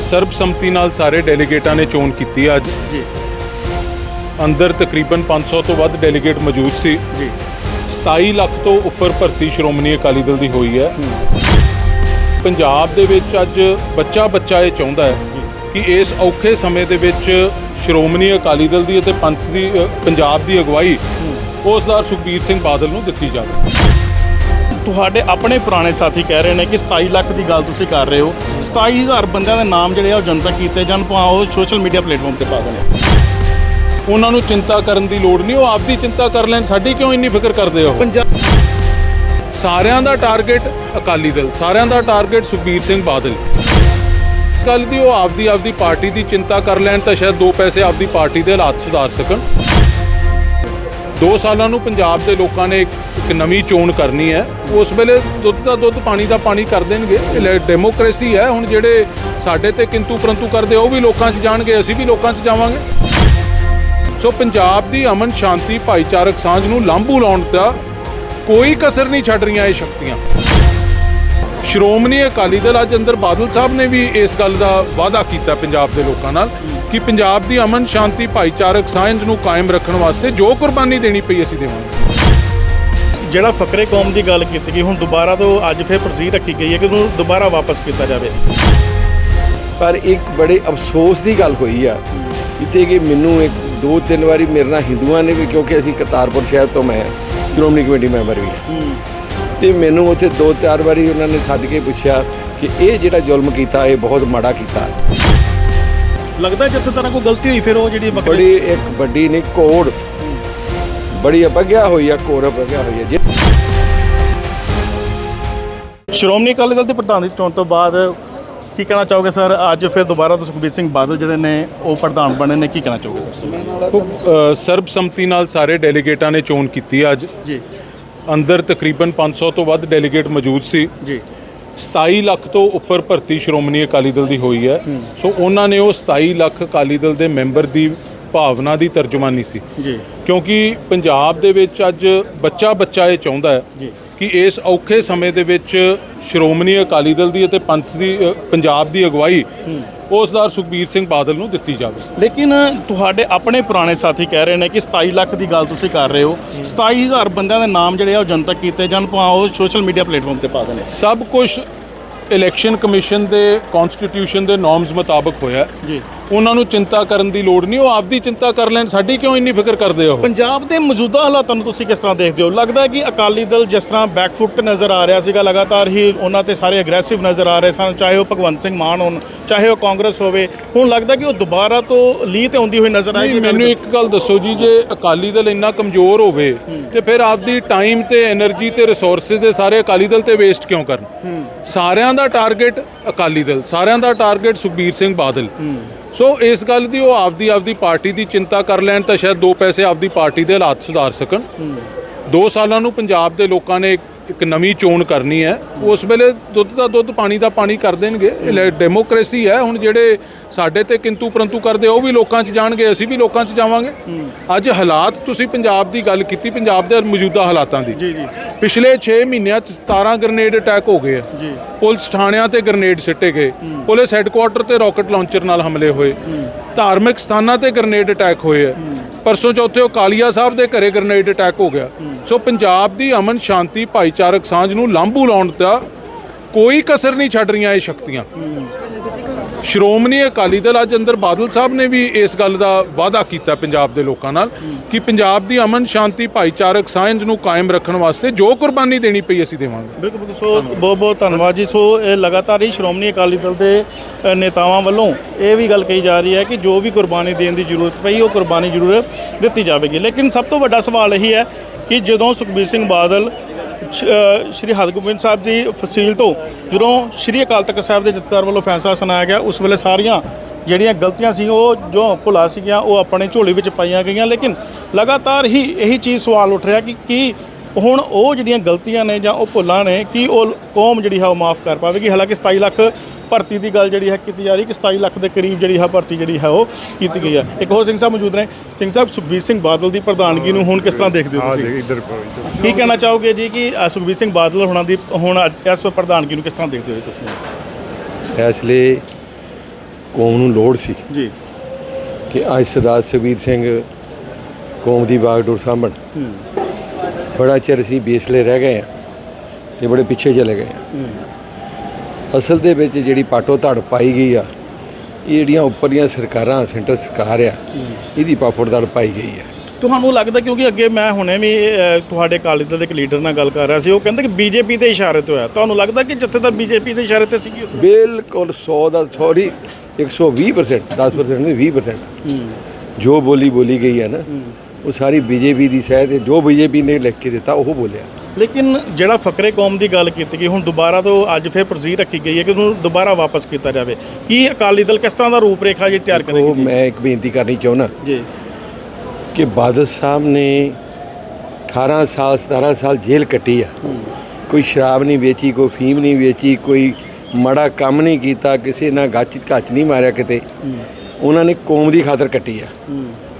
ਸਰਬਸੰਮਤੀ ਨਾਲ ਸਾਰੇ ਡੈਲੀਗੇਟਾਂ ਨੇ ਚੋਣ ਕੀਤੀ ਅੱਜ। ਜੀ। ਅੰਦਰ ਤਕਰੀਬਨ 500 ਤੋਂ ਵੱਧ ਡੈਲੀਗੇਟ ਮੌਜੂਦ ਸੀ। ਜੀ। 27 ਲੱਖ ਤੋਂ ਉੱਪਰ ਭਰਤੀ ਸ਼੍ਰੋਮਣੀ ਅਕਾਲੀ ਦਲ ਦੀ ਹੋਈ ਹੈ। ਪੰਜਾਬ ਦੇ ਵਿੱਚ ਅੱਜ ਬੱਚਾ ਬੱਚਾ ਇਹ ਚਾਹੁੰਦਾ ਹੈ ਕਿ ਇਸ ਔਖੇ ਸਮੇਂ ਦੇ ਵਿੱਚ ਸ਼੍ਰੋਮਣੀ ਅਕਾਲੀ ਦਲ ਦੀ ਅਤੇ ਪੰਥ ਦੀ ਪੰਜਾਬ ਦੀ ਅਗਵਾਈ ਉਸਦਾਰ ਸੁਖਬੀਰ ਸਿੰਘ ਬਾਦਲ ਨੂੰ ਦਿੱਤੀ ਜਾਵੇ। ਤੁਹਾਡੇ ਆਪਣੇ ਪੁਰਾਣੇ ਸਾਥੀ ਕਹਿ ਰਹੇ ਨੇ ਕਿ 27 ਲੱਖ ਦੀ ਗੱਲ ਤੁਸੀਂ ਕਰ ਰਹੇ ਹੋ। 27000 ਬੰਦਿਆਂ ਦੇ ਨਾਮ ਜਿਹੜੇ ਆ ਉਹ ਜਨਤਕ ਕੀਤੇ ਜਾਣ ਭਾਵੇਂ ਉਹ ਸੋਸ਼ਲ ਮੀਡੀਆ ਪਲੇਟਫਾਰਮ ਤੇ ਪਾ ਦੇਣੇ। ਉਹਨਾਂ ਨੂੰ ਚਿੰਤਾ ਕਰਨ ਦੀ ਲੋੜ ਨਹੀਂ ਉਹ ਆਪਦੀ ਚਿੰਤਾ ਕਰ ਲੈਣ ਸਾਡੀ ਕਿਉਂ ਇੰਨੀ ਫਿਕਰ ਕਰਦੇ ਹੋ? ਸਾਰਿਆਂ ਦਾ ਟਾਰਗੇਟ ਅਕਾਲੀ ਦਲ ਸਾਰਿਆਂ ਦਾ ਟਾਰਗੇਟ ਸੁਖਬੀਰ ਸਿੰਘ ਬਾਦਲ। ਗੱਲ ਦੀ ਉਹ ਆਪਦੀ ਆਪਦੀ ਪਾਰਟੀ ਦੀ ਚਿੰਤਾ ਕਰ ਲੈਣ ਤਾਂ ਸ਼ਾਇਦ ਦੋ ਪੈਸੇ ਆਪਦੀ ਪਾਰਟੀ ਦੇ ਹਾਲਾਤ ਸੁਧਾਰ ਸਕਣ। ਦੋ ਸਾਲਾਂ ਨੂੰ ਪੰਜਾਬ ਦੇ ਲੋਕਾਂ ਨੇ ਇੱਕ ਨਵੀਂ ਚੋਣ ਕਰਨੀ ਹੈ, ਉਸ ਵੇਲੇ ਦੁੱਧ ਦਾ ਦੁੱਧ, ਪਾਣੀ ਦਾ ਪਾਣੀ ਕਰ ਦੇਣਗੇ। ਇਹ ਡੈਮੋਕ੍ਰੇਸੀ ਹੈ, ਹੁਣ ਜਿਹੜੇ ਸਾਡੇ ਤੇ ਕਿੰਤੂ ਪਰੰਤੂ ਕਰਦੇ, ਉਹ ਵੀ ਲੋਕਾਂ 'ਚ ਜਾਣਗੇ, ਅਸੀਂ ਵੀ ਲੋਕਾਂ 'ਚ ਜਾਵਾਂਗੇ। ਸੋ ਪੰਜਾਬ ਦੀ ਅਮਨ ਸ਼ਾਂਤੀ ਭਾਈਚਾਰਕ ਸਾਂਝ ਨੂੰ ਲਾਂਭੂ ਲਾਉਣ ਦਾ ਕੋਈ ਕਸਰ ਨਹੀਂ ਛੱਡ ਰਹੀਆਂ ਇਹ ਸ਼ਕਤੀਆਂ। ਸ਼੍ਰੋਮਣੀ ਅਕਾਲੀ ਦਲ ਅੱਜ ਅੰਦਰ ਬਾਦਲ ਸਾਹਿਬ ਨੇ ਵੀ ਇਸ ਗੱਲ ਦਾ ਵਾਅਦਾ ਕੀਤਾ ਪੰਜਾਬ ਦੇ ਲੋਕਾਂ ਨਾਲ ਕਿ ਪੰਜਾਬ ਦੀ ਅਮਨ ਸ਼ਾਂਤੀ ਭਾਈਚਾਰਕ ਸਾਂਝ ਨੂੰ ਕਾਇਮ ਰੱਖਣ ਵਾਸਤੇ ਜੋ ਕੁਰਬਾਨੀ ਦੇਣੀ ਪਈ, ਅਸੀਂ ਦੇਵਾਂਗੇ। ਜਿਹੜਾ ਫਕਰੇ ਕੌਮ ਦੀ ਗੱਲ ਕੀਤੀ ਗਈ ਹੁਣ ਦੁਬਾਰਾ ਤੋਂ ਅੱਜ ਫਿਰ ਪ੍ਰੋਸੀਡ ਰੱਖੀ ਗਈ ਹੈ ਕਿ ਉਹਨੂੰ ਦੁਬਾਰਾ ਵਾਪਸ ਕੀਤਾ ਜਾਵੇ। ਪਰ ਇੱਕ ਬੜੇ ਅਫਸੋਸ ਦੀ ਗੱਲ ਹੋਈ ਆ ਜਿੱਥੇ ਕਿ ਮੈਨੂੰ ਇੱਕ ਦੋ ਤਿੰਨ ਵਾਰੀ ਮੇਰੇ ਨਾਲ ਹਿੰਦੂਆਂ ਨੇ ਵੀ ਕਿਉਂਕਿ ਅਸੀਂ ਕਰਤਾਰਪੁਰ ਸ਼ਹਿਰ ਤੋਂ ਮੈਂ ਸ਼੍ਰੋਮਣੀ ਕਮੇਟੀ ਮੈਂਬਰ ਵੀ ਹਾਂ। ਤੇ ਮੈਨੂੰ ਉੱਥੇ ਦੋ ਚਾਰ ਵਾਰੀ ਉਹਨਾਂ ਨੇ ਸੱਦ ਕੇ ਪੁੱਛਿਆ ਕਿ ਇਹ ਜਿਹੜਾ ਜ਼ੁਲਮ ਕੀਤਾ ਇਹ ਬਹੁਤ ਮਾੜਾ ਕੀਤਾ। ਲੱਗਦਾ ਜਿੱਥੇ ਤਰ੍ਹਾਂ ਕੋਈ ਗਲਤੀ ਹੋਈ ਫਿਰ ਉਹ ਜਿਹੜੀ ਬੜੀ ਇੱਕ ਵੱਡੀ ਨਹੀਂ ਕੋੜ ਬੜੀ ਅਪਗਿਆ ਹੋਈ ਆ ਕੋਰ ਅਪਗਿਆ ਹੋਈ ਆ। ਜੇ ਸ਼੍ਰੋਮਣੀ ਅਕਾਲੀ ਦਲ ਦੇ ਪ੍ਰਧਾਨ ਦੀ ਚੋਣ ਤੋਂ ਬਾਅਦ ਕੀ ਕਹਿਣਾ ਚਾਹੋਗੇ ਸਰ? ਅੱਜ ਫਿਰ ਦੁਬਾਰਾ ਤੋਂ ਸੁਖਬੀਰ ਸਿੰਘ ਬਾਦਲ ਜਿਹੜੇ ਨੇ ਉਹ ਪ੍ਰਧਾਨ ਬਣੇ ਨੇ ਕੀ ਕਹਿਣਾ ਚਾਹੋਗੇ ਸਰ? ਉਹ, ਅ, ਸਰਬਸੰਮਤੀ ਨਾਲ ਸਾਰੇ ਡੈਲੀਗੇਟਾਂ ਨੇ ਚੋਣ ਕੀਤੀ ਅੱਜ। ਜੀ। ਅੰਦਰ ਤਕਰੀਬਨ 500 ਤੋਂ ਵੱਧ ਡੈਲੀਗੇਟ ਮੌਜੂਦ ਸੀ। ਜੀ। 27 ਲੱਖ ਤੋਂ ਉੱਪਰ ਭਰਤੀ ਸ਼੍ਰੋਮਣੀ ਅਕਾਲੀ ਦਲ ਦੀ ਹੋਈ ਹੈ। ਸੋ ਉਹਨਾਂ ਨੇ ਉਹ 27 ਲੱਖ ਅਕਾਲੀ ਦਲ ਦੇ ਮੈਂਬਰ ਦੀ ਭਾਵਨਾ ਦੀ ਤਰਜਮਾਨੀ ਸੀ। ਜੀ। ਕਿਉਂਕਿ ਪੰਜਾਬ ਦੇ ਵਿੱਚ ਅੱਜ ਬੱਚਾ ਬੱਚਾ ਇਹ ਚਾਹੁੰਦਾ ਹੈ ਜੀ। ਕਿ ਇਸ ਔਖੇ ਸਮੇਂ ਦੇ ਵਿੱਚ ਸ਼੍ਰੋਮਣੀ ਅਕਾਲੀ ਦਲ ਦੀ ਅਤੇ ਪੰਥ ਦੀ ਪੰਜਾਬ ਦੀ ਅਗਵਾਈ ਉਸਦਾਰ ਸੁਖਬੀਰ ਸਿੰਘ ਬਾਦਲ ਨੂੰ ਦਿੱਤੀ ਜਾਵੇ। ਲੇਕਿਨ ਤੁਹਾਡੇ ਆਪਣੇ ਪੁਰਾਣੇ ਸਾਥੀ ਕਹਿ ਰਹੇ ਨੇ ਕਿ 27 ਲੱਖ ਦੀ ਗੱਲ ਤੁਸੀਂ ਕਰ ਰਹੇ ਹੋ। 27000 ਬੰਦਿਆਂ ਦੇ ਨਾਮ ਜਿਹੜੇ ਆ ਉਹ ਜਨਤਕ ਕੀਤੇ ਜਾਣ ਉਹ ਸੋਸ਼ਲ ਮੀਡੀਆ ਪਲੇਟਫਾਰਮ ਤੇ ਪਾ ਦੇਣੇ। ਸਭ ਕੁਝ ਇਲੈਕਸ਼ਨ ਕਮਿਸ਼ਨ ਦੇ ਕਨਸਟੀਟਿਊਸ਼ਨ ਦੇ ਨੋਰਮਸ ਮੁਤਾਬਕ ਹੋਇਆ। ਜੀ। ਉਹਨਾਂ ਨੂੰ ਚਿੰਤਾ ਕਰਨ ਦੀ ਲੋੜ ਨਹੀਂ ਉਹ ਆਪਦੀ ਚਿੰਤਾ ਕਰ ਲੈਣ ਸਾਡੀ ਕਿਉਂ ਇੰਨੀ ਫਿਕਰ ਕਰਦੇ ਹੋ ਪੰਜਾਬ ਦੇ ਮੌਜੂਦਾ ਹਾਲਾਤਾਂ ਨੂੰ ਤੁਸੀਂ ਕਿਸ ਤਰ੍ਹਾਂ ਦੇਖਦੇ ਹੋ? ਲੱਗਦਾ ਕਿ ਅਕਾਲੀ ਦਲ ਜਿਸ ਤਰ੍ਹਾਂ ਬੈਕਫੁੱਟ ਤੇ ਨਜ਼ਰ ਆ ਰਿਹਾ ਸੀਗਾ ਲਗਾਤਾਰ ਹੀ ਉਹਨਾਂ ਤੇ ਸਾਰੇ ਅਗਰੈਸਿਵ ਨਜ਼ਰ ਆ ਰਹੇ ਸਨ ਚਾਹੇ ਉਹ ਭਗਵੰਤ ਸਿੰਘ ਮਾਨ ਹੋਣ ਚਾਹੇ ਉਹ ਕਾਂਗਰਸ ਹੋਵੇ ਹੁਣ ਲੱਗਦਾ ਕਿ ਉਹ ਦੁਬਾਰਾ ਤੋਂ ਲੀਹ ਤੇ ਆਉਂਦੀ ਹੋਈ ਨਜ਼ਰ ਆਈ ਮੈਨੂੰ ਇੱਕ ਗੱਲ ਦੱਸੋ ਜੀ ਜੇ ਅਕਾਲੀ ਦਲ ਇੰਨਾ ਕਮਜ਼ੋਰ ਹੋਵੇ ਤੇ ਫਿਰ ਆਪਦੀ ਟਾਈਮ ਤੇ એનર્ਜੀ ਤੇ ਰਿਸੋਰਸਸ ਇਹ ਸਾਰੇ ਅਕਾਲੀ ਦਲ ਤੇ ਵੇਸਟ ਕਿਉਂ ਕਰਨ? ਸਾਰਿਆਂ ਦਾ ਟਾਰਗੇਟ ਅਕਾਲੀ ਦਲ ਸਾਰਿਆਂ ਦਾ ਟਾਰਗੇਟ ਸੁਖਬੀਰ ਸਿੰਘ ਬਾਦਲ। ਸੋ ਇਸ ਗੱਲ ਦੀ ਉਹ ਆਪਦੀ ਆਪਦੀ ਪਾਰਟੀ ਦੀ ਚਿੰਤਾ ਕਰ ਲੈਣ ਤਾਂ ਸ਼ਾਇਦ ਦੋ ਪੈਸੇ ਆਪਦੀ ਪਾਰਟੀ ਦੇ ਹਾਲਾਤ ਸੁਧਾਰ ਸਕਣ। ਦੋ ਸਾਲਾਂ ਨੂੰ ਪੰਜਾਬ ਦੇ ਲੋਕਾਂ ਨੇ ਇੱਕ- ਨਵੀਂ ਚੋਣ ਕਰਨੀ ਹੈ। ਉਸ ਵੇਲੇ ਦੁੱਧ ਦਾ ਦੁੱਧ ਪਾਣੀ ਦਾ ਪਾਣੀ ਕਰ ਦੇਣਗੇ। ਡੈਮੋਕ੍ਰੇਸੀ ਹੈ। ਹੁਣ ਜਿਹੜੇ ਸਾਡੇ ਤੇ ਕਿੰਤੂ ਪਰੰਤੂ ਕਰਦੇ ਉਹ ਵੀ ਲੋਕਾਂ 'ਚ ਜਾਣਗੇ ਅਸੀਂ ਵੀ ਲੋਕਾਂ 'ਚ ਜਾਵਾਂਗੇ। ਅੱਜ ਹਾਲਾਤ ਤੁਸੀਂ ਪੰਜਾਬ ਦੀ ਗੱਲ ਕੀਤੀ ਪੰਜਾਬ ਦੇ ਮੌਜੂਦਾ ਹਾਲਾਤਾਂ ਦੀ। ਜੀ ਜੀ। ਪਿਛਲੇ 6 ਮਹੀਨਿਆਂ 'ਚ 17 ਗ੍ਰਨੇਡ ਅਟੈਕ ਹੋ ਗਏ ਆ। ਜੀ। ਪੁਲਿਸ ਥਾਣਿਆਂ ਤੇ ਗ੍ਰਨੇਡ ਸਿੱਟੇ ਗਏ। ਪੁਲਿਸ ਹੈੱਡਕੁਆਟਰ ਤੇ ਰਾਕਟ ਲਾਂਚਰ ਨਾਲ ਹਮਲੇ ਹੋਏ। ਧਾਰਮਿਕ ਸਥਾਨਾਂ ਤੇ ਗ੍ਰਨੇਡ ਅਟੈਕ ਹੋਏ ਆ। ਪਰਸੋਂ ਚੌਥੇ ਉਹ ਕਾਲੀਆ ਸਾਹਿਬ ਦੇ ਘਰੇ ਗ੍ਰਨੇਡ ਅਟੈਕ ਹੋ ਗਿਆ। ਸੋ ਪੰਜਾਬ ਦੀ ਅਮਨ ਸ਼ਾਂਤੀ ਭਾਈਚਾਰਕ ਸਾਂਝ ਨੂੰ ਲਾਂਭੂ ਲਾਉਣ ਦਾ ਕੋਈ ਕਸਰ ਨਹੀਂ ਛੱਡ ਰਹੀਆਂ ਇਹ ਸ਼ਕਤੀਆਂ। ਸ਼੍ਰੋਮਣੀ ਅਕਾਲੀ ਦਲ ਅੱਜ ਅੰਦਰ ਬਾਦਲ ਸਾਹਿਬ ਨੇ ਵੀ ਇਸ ਗੱਲ ਦਾ ਵਾਅਦਾ ਕੀਤਾ ਪੰਜਾਬ ਦੇ ਲੋਕਾਂ ਨਾਲ ਕਿ ਪੰਜਾਬ ਦੀ ਅਮਨ ਸ਼ਾਂਤੀ, ਭਾਈਚਾਰਕ ਸਾਂਝ ਨੂੰ ਕਾਇਮ ਰੱਖਣ ਵਾਸਤੇ ਜੋ ਕੁਰਬਾਨੀ ਦੇਣੀ ਪਈ ਅਸੀਂ ਦੇਵਾਂਗੇ। ਬਿਲਕੁਲ ਸੋ ਬਹੁਤ ਬਹੁਤ ਧੰਨਵਾਦ ਜੀ। ਸੋ ਇਹ ਲਗਾਤਾਰ ਹੀ ਸ਼੍ਰੋਮਣੀ ਅਕਾਲੀ ਦਲ ਦੇ ਨੇਤਾਵਾਂ ਵੱਲੋਂ ਇਹ ਵੀ ਗੱਲ ਕਹੀ ਜਾ ਰਹੀ ਹੈ ਕਿ ਜੋ ਵੀ ਕੁਰਬਾਨੀ ਦੇਣ ਦੀ ਜ਼ਰੂਰਤ ਪਈ, ਉਹ ਕੁਰਬਾਨੀ ਜ਼ਰੂਰ ਦਿੱਤੀ ਜਾਵੇਗੀ। ਲੇਕਿਨ ਸਭ ਤੋਂ ਵੱਡਾ ਸਵਾਲ ਇਹੀ ਹੈ ਕਿ ਜਦੋਂ ਸੁਖਬੀਰ ਸਿੰਘ ਬਾਦਲ ਸ਼੍ਰੀ ਹਰਗੋਬਿੰਦ ਸਾਹਿਬ ਦੀ ਫਸੀਲ ਤੋਂ ਜਦੋਂ ਸ਼੍ਰੀ ਅਕਾਲ ਤਖਤ ਸਾਹਿਬ ਦੇ ਜਥੇਦਾਰ ਵੱਲੋਂ ਫੈਸਲਾ ਸੁਣਾਇਆ ਗਿਆ, ਉਸ ਵੇਲੇ ਸਾਰੀਆਂ ਜਿਹੜੀਆਂ ਗਲਤੀਆਂ ਸੀ, ਉਹ ਜੋ ਭੁਲਾ ਸੀਗੀਆਂ, ਉਹ ਆਪਣੇ ਝੋਲੇ ਵਿੱਚ ਪਾਈਆਂ ਗਈਆਂ। ਲੇਕਿਨ ਲਗਾਤਾਰ ਹੀ ਇਹੀ ਚੀਜ਼ ਸਵਾਲ ਉੱਠ ਰਿਹਾ ਕਿ ਕੀ ਹੁਣ ਉਹ ਜਿਹੜੀਆਂ ਗਲਤੀਆਂ ਨੇ ਜਾਂ ਉਹ ਭੁੱਲਾਂ ਨੇ, ਕਿ ਉਹ ਕੌਮ ਜਿਹੜੀ ਹੈ ਉਹ ਮਾਫ ਕਰ ਪਾਵੇਗੀ? ਹਾਲਾਂਕਿ 27 ਲੱਖ ਭਰਤੀ ਦੀ ਗੱਲ ਜਿਹੜੀ ਹੈ ਕੀਤੀ ਜਾ ਰਹੀ ਕਿ 27 ਲੱਖ ਦੇ ਕਰੀਬ ਜਿਹੜੀ ਹੈ ਭਰਤੀ ਜਿਹੜੀ ਹੈ ਉਹ ਕੀਤੀ ਗਈ ਹੈ। ਇੱਕ ਹੋਰ ਸਿੰਘ ਸਾਹਿਬ ਮੌਜੂਦ ਨੇ। ਸਿੰਘ ਸਾਹਿਬ ਸੁਖਬੀਰ ਸਿੰਘ ਬਾਦਲ ਦੀ ਪ੍ਰਧਾਨਗੀ ਨੂੰ ਹੁਣ ਕਿਸ ਤਰ੍ਹਾਂ ਦੇਖਦੇ ਹੋ ਤੁਸੀਂ? ਇੱਧਰ। ਕੀ ਕਹਿਣਾ ਚਾਹੋਗੇ ਜੀ ਕਿ ਸੁਖਬੀਰ ਸਿੰਘ ਬਾਦਲ ਹੋਣਾ ਦੀ ਹੁਣ ਅੱਜ ਇਸ ਪ੍ਰਧਾਨਗੀ ਨੂੰ ਕਿਸ ਤਰ੍ਹਾਂ ਦੇਖਦੇ ਹੋ ਜੀ ਤੁਸੀਂ? ਇਸ ਲਈ ਕੌਮ ਨੂੰ ਲੋੜ ਸੀ ਜੀ। ਕਿ ਅੱਜ ਸਰਦਾਰ ਸੁਖਬੀਰ ਸਿੰਘ ਕੌਮ ਦੀ ਬਾਗਡੋਰ ਸਾਂਭਣ। ਬੜਾ ਚਿਰ ਅਸੀਂ ਬੇਸਲੇ ਰਹਿ ਗਏ ਆ ਤੇ ਬੜੇ ਪਿੱਛੇ ਚਲੇ ਗਏ ਆ ਅਸਲ ਦੇ ਵਿੱਚ ਜਿਹੜੀ ਪਾਟੋ ਧੜ ਪਾਈ ਗਈ ਆ ਇਹ ਜਿਹੜੀਆਂ ਉੱਪਰਲੀਆਂ ਸਰਕਾਰਾਂ ਸੈਂਟਰ ਸਰਕਾਰ ਆ ਇਹਦੀ ਪਾਪੜ ਧੜ ਪਾਈ ਗਈ ਆ। ਤੁਹਾਨੂੰ ਲੱਗਦਾ ਕਿਉਂਕਿ ਅੱਗੇ ਮੈਂ ਹੁਣੇ ਵੀ ਅ, ਤੁਹਾਡੇ ਦਲ ਦੇ ਇੱਕ ਲੀਡਰ ਨਾਲ ਗੱਲ ਕਰ ਰਿਹਾ ਸੀ ਉਹ ਕਹਿੰਦੇ ਕਿ ਬੀਜੇਪੀ ਤੇ ਇਸ਼ਾਰੇ ਤੇ ਹੋਇਆ ਤੁਹਾਨੂੰ ਲੱਗਦਾ ਕਿ ਜਥੇਦਾਰ ਬੀਜੇਪੀ ਦੇ ਇਸ਼ਾਰੇ ਤੇ ਸੀਗੀ ਉੱਥੇ? ਬਿਲਕੁਲ 100 ਦਾ ਸੌਰੀ 120% 10% ਨਹੀਂ 20% ਜੋ ਬੋਲੀ ਬੋਲੀ ਗਈ ਹੈ ਨਾ ਉਹ ਸਾਰੀ ਬੀਜੇਪੀ ਦੀ ਸਹਿ ਤੇ ਜੋ ਬੀਜੇਪੀ ਨੇ ਲਿਖ ਕੇ ਦਿੱਤਾ ਉਹ ਬੋਲਿਆ। ਲੇਕਿਨ ਜਿਹੜਾ ਫਕਰੇ ਕੌਮ ਦੀ ਗੱਲ ਕੀਤੀ ਗਈ ਹੁਣ ਦੁਬਾਰਾ ਤੋਂ ਅੱਜ ਫਿਰ ਪ੍ਰਜ਼ੀਰ ਰੱਖੀ ਗਈ ਹੈ ਕਿ ਉਹਨੂੰ ਦੁਬਾਰਾ ਵਾਪਸ ਕੀਤਾ ਜਾਵੇ। ਕੀ ਅਕਾਲੀ ਦਲ ਕਿਸ ਤਰ੍ਹਾਂ ਦਾ ਰੂਪ ਰੇਖਾ ਜੀ ਤਿਆਰ ਉਹ ਕਰੇਗੀ ਮੈਂ ਇੱਕ ਬੇਨਤੀ ਕਰਨੀ ਚਾਹੁੰਦਾ ਜੀ। ਕਿ ਬਾਦਲ ਸਾਹਿਬ ਨੇ 18 ਸਾਲ 17 ਸਾਲ ਜੇਲ੍ਹ ਕੱਟੀ ਆ। ਕੋਈ ਸ਼ਰਾਬ ਨਹੀਂ ਵੇਚੀ ਕੋਈ ਫੀਮ ਨਹੀਂ ਵੇਚੀ ਕੋਈ ਮੜਾ ਕੰਮ ਨਹੀਂ ਕੀਤਾ ਕਿਸੇ ਨਾਲ ਗੱਚ ਘੱਚ ਨਹੀਂ ਮਾਰਿਆ ਕਿਤੇ। ਉਹਨਾਂ ਨੇ ਕੌਮ ਦੀ ਖਾਤਰ ਕੱਟੀ ਆ।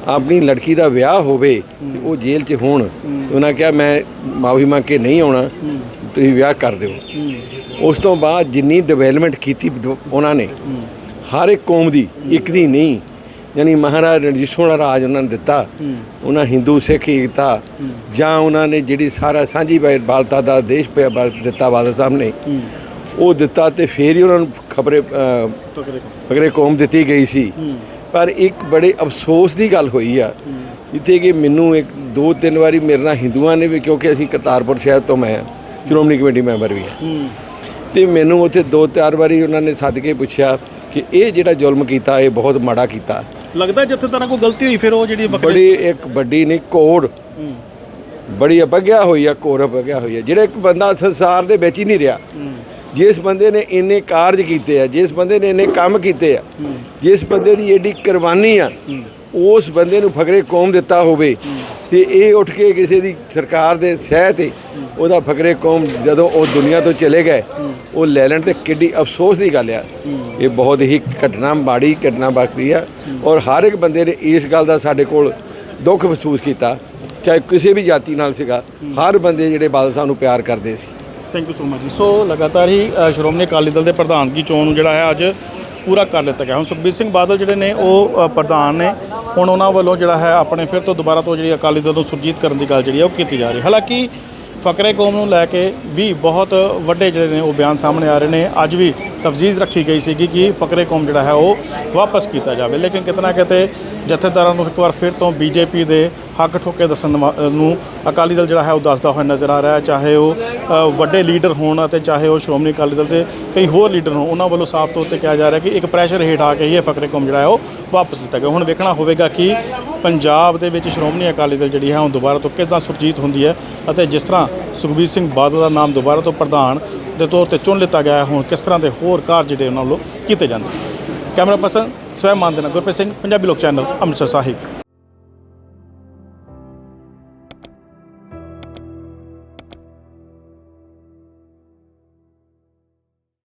ਆਪਣੀ ਲੜਕੀ ਦਾ ਵਿਆਹ ਹੋਵੇ ਤੇ ਉਹ ਜੇਲ੍ਹ 'ਚ ਹੋਣ ਉਹਨਾਂ ਕਿਹਾ ਮੈਂ ਮਾਫੀ ਮੰਗ ਕੇ ਨਹੀਂ ਆਉਣਾ ਤੁਸੀਂ ਵਿਆਹ ਕਰ ਦਿਓ। ਉਸ ਤੋਂ ਬਾਅਦ ਜਿੰਨੀ ਡਿਵੈਲਪਮੈਂਟ ਕੀਤੀ ਉਹਨਾਂ ਨੇ ਹਰ ਇੱਕ ਕੌਮ ਦੀ ਇੱਕ ਦੀ ਨਹੀਂ ਯਾਨੀ ਮਹਾਰਾਜ ਰਣਜੀਤ ਸਿੰਘ ਦਾ ਰਾਜ ਉਹਨਾਂ ਨੇ ਦਿੱਤਾ। ਉਹਨਾਂ ਹਿੰਦੂ ਸਿੱਖ ਏਕਤਾ ਜਾਂ ਉਹਨਾਂ ਨੇ ਜਿਹੜੀ ਸਾਰਾ ਸਾਂਝੀ ਬਾਲਤਾ ਦਾ ਦੇਸ਼ ਪਿਆ ਬਲ ਦਿੱਤਾ ਬਾਦਲ ਸਾਹਿਬ ਨੇ ਉਹ ਦਿੱਤਾ ਤੇ ਫੇਰ ਹੀ ਉਹਨਾਂ ਨੂੰ ਖਬਰੇ ਅਗਰੇ ਕੌਮ। ਦਿੱਤੀ ਗਈ ਸੀ। ਪਰ ਇੱਕ ਬੜੇ ਅਫਸੋਸ ਦੀ ਗੱਲ ਹੋਈ ਆ। ਜਿੱਥੇ ਕਿ ਮੈਨੂੰ ਇੱਕ ਦੋ ਤਿੰਨ ਵਾਰੀ ਮੇਰੇ ਨਾਲ ਹਿੰਦੂਆਂ ਨੇ ਵੀ ਕਿਉਂਕਿ ਅਸੀਂ ਕਰਤਾਰਪੁਰ ਸ਼ਹਿਰ ਤੋਂ ਮੈਂ ਸ਼੍ਰੋਮਣੀ ਕਮੇਟੀ ਮੈਂਬਰ ਵੀ ਹਾਂ ਤੇ ਮੈਨੂੰ ਉੱਥੇ ਦੋ ਚਾਰ ਵਾਰੀ ਉਹਨਾਂ ਨੇ ਸੱਦ ਕੇ ਪੁੱਛਿਆ ਕਿ ਇਹ ਜਿਹੜਾ ਜ਼ੁਲਮ ਕੀਤਾ ਇਹ ਬਹੁਤ ਮਾੜਾ ਕੀਤਾ। ਲੱਗਦਾ ਜਥੇਦਾਰਾਂ ਕੋਈ ਗਲਤੀ ਹੋਈ ਫਿਰ ਉਹ ਜਿਹੜੀ ਬੜੀ ਇੱਕ ਵੱਡੀ ਨਹੀਂ ਕੋੜ ਬੜੀ ਅਪਗਿਆ ਹੋਈ ਆ ਕੋਰ ਅਪਗਿਆ ਹੋਈ ਆ। ਜਿਹੜਾ ਇੱਕ ਬੰਦਾ ਸੰਸਾਰ ਦੇ ਵਿੱਚ ਹੀ ਨਹੀਂ ਰਿਹਾ ਜਿਸ ਬੰਦੇ ਨੇ ਇੰਨੇ ਕਾਰਜ ਕੀਤੇ ਆ, ਜਿਸ ਬੰਦੇ ਨੇ ਇੰਨੇ ਕੰਮ ਕੀਤੇ ਆ, ਜਿਸ ਬੰਦੇ ਦੀ ਏਡੀ ਕੁਰਬਾਨੀ ਆ, ਉਸ ਬੰਦੇ ਨੂੰ ਫਕਰੇ ਕੌਮ ਦਿੱਤਾ ਹੋਵੇ ਤੇ ਇਹ ਉੱਠ ਕੇ ਕਿਸੇ ਦੀ ਸਰਕਾਰ ਦੇ ਸਹਿ ਤੇ ਉਹਦਾ ਫਕਰੇ ਕੌਮ ਜਦੋਂ ਉਹ ਦੁਨੀਆ ਤੋਂ ਚਲੇ ਗਏ, ਉਹ ਲੈ ਲੈਣ ਤੇ ਕਿੱਡੀ ਅਫਸੋਸ ਦੀ ਗੱਲ ਆ। ਇਹ ਬਹੁਤ ਹੀ ਘਟਨਾ ਮਾੜੀ ਘਟਨਾ ਵਾਪਰੀ ਆ ਔਰ ਹਰ ਇੱਕ ਬੰਦੇ ਨੇ ਇਸ ਗੱਲ ਦਾ ਸਾਡੇ ਕੋਲ ਦੁੱਖ ਮਹਿਸੂਸ ਕੀਤਾ, ਚਾਹੇ ਕਿਸੇ ਵੀ ਜਾਤੀ ਨਾਲ ਸੀਗਾ, ਹਰ ਬੰਦੇ ਜਿਹੜੇ ਬਾਦਲ ਸਾਹਿਬ ਨੂੰ ਪਿਆਰ ਕਰਦੇ ਸੀ। ਥੈਂਕ ਯੂ ਸੋ ਮਚ ਜੀ ਸੋ ਲਗਾਤਾਰ ਹੀ ਸ਼੍ਰੋਮਣੀ ਅਕਾਲੀ ਦਲ ਦੇ ਪ੍ਰਧਾਨਗੀ ਚੋਣ ਜਿਹੜਾ ਹੈ ਅੱਜ ਪੂਰਾ ਕਰ ਲਿੱਤਾ ਗਿਆ। ਹੁਣ ਸੁਖਬੀਰ ਸਿੰਘ ਬਾਦਲ ਜਿਹੜੇ ਨੇ, ਉਹ ਪ੍ਰਧਾਨ ਨੇ। ਹੁਣ ਉਹਨਾਂ ਵੱਲੋਂ ਜਿਹੜਾ ਹੈ ਆਪਣੇ ਫਿਰ ਤੋਂ ਦੁਬਾਰਾ ਤੋਂ ਜਿਹੜੀ ਅਕਾਲੀ ਦਲ ਨੂੰ ਸੁਰਜੀਤ ਕਰਨ ਦੀ ਗੱਲ ਜਿਹੜੀ ਹੈ ਉਹ ਕੀਤੀ ਜਾ ਰਹੀ ਹੈ। ਹਾਲਾਂਕਿ ਫਕਰੇ ਕੌਮ ਨੂੰ ਲੈ ਕੇ ਵੀ ਬਹੁਤ ਵੱਡੇ ਜਿਹੜੇ ਨੇ ਉਹ ਬਿਆਨ ਸਾਹਮਣੇ ਆ ਰਹੇ ਨੇ। ਅੱਜ ਵੀ ਤਫਜੀਜ਼ ਰੱਖੀ ਗਈ ਸੀਗੀ ਕਿ ਫਕਰੇ ਕੌਮ ਜਿਹੜਾ ਹੈ ਉਹ ਵਾਪਸ ਕੀਤਾ ਜਾਵੇ। ਲੇਕਿਨ ਕਿਤਨਾ ਕਿਤੇ ਜਥੇਦਾਰਾਂ ਨੂੰ ਇੱਕ ਵਾਰ ਫਿਰ ਤੋਂ ਬੀਜੇਪੀ ਦੇ ਹੱਕ ਠੋਕੇ ਦੱਸਣ ਵਾ- ਨੂੰ ਅਕਾਲੀ ਦਲ ਜਿਹੜਾ ਹੈ ਉਹ ਦੱਸਦਾ ਹੋਇਆ ਨਜ਼ਰ ਆ ਰਿਹਾ ਹੈ। ਚਾਹੇ ਉਹ ਵੱਡੇ ਲੀਡਰ ਹੋਣ ਅਤੇ ਚਾਹੇ ਉਹ ਸ਼੍ਰੋਮਣੀ ਅਕਾਲੀ ਦਲ ਦੇ ਕਈ ਹੋਰ ਲੀਡਰ ਹੋਣ, ਉਹਨਾਂ ਵੱਲੋਂ ਸਾਫ਼ ਤੌਰ ਤੇ ਕਿਹਾ ਜਾ ਰਿਹਾ ਕਿ ਇੱਕ ਪ੍ਰੈਸ਼ਰ ਹੇਠ ਆ ਕੇ ਹੀ ਇਹ ਫਕਰੇ ਕੌਮ ਜਿਹੜਾ ਹੈ ਉਹ ਵਾਪਸ ਲਿੱਤਾ ਗਿਆ। ਹੁਣ ਵੇਖਣਾ ਹੋਵੇਗਾ ਕਿ ਪੰਜਾਬ ਦੇ ਵਿੱਚ ਸ਼੍ਰੋਮਣੀ ਅਕਾਲੀ ਦਲ ਜਿਹੜੀ ਹੈ ਉਹ ਦੁਬਾਰਾ ਤੋਂ ਕਿੱਦਾਂ ਸੁਰਜੀਤ ਹੁੰਦੀ ਹੈ ਅਤੇ ਜਿਸ ਤਰ੍ਹਾਂ ਸੁਖਬੀਰ ਸਿੰਘ ਬਾਦਲ ਦਾ ਨਾਮ ਦੁਬਾਰਾ ਤੋਂ ਪ੍ਰਧਾਨ ਦੇ ਤੌਰ ਤੇ ਚੁਣ ਲਿੱਤਾ ਗਿਆ ਹੈ, ਹੁਣ ਕਿਸ ਤਰ੍ਹਾਂ ਦੇ ਹੋਰ ਕਾਰਜ ਜਿਹੜੇ ਉਹਨਾਂ ਵੱਲੋਂ ਕੀਤੇ ਜਾਂਦੇ ਕੈਮਰਾ ਪਰਸਨ ਸਵੈ ਮਾਨ ਦੇ ਨਾਲ ਗੁਰਪ੍ਰੀਤ ਸਿੰਘ, ਪੰਜਾਬੀ ਲੋਕ ਚੈਨਲ, ਅੰਮ੍ਰਿਤਸਰ ਸਾਹਿਬ।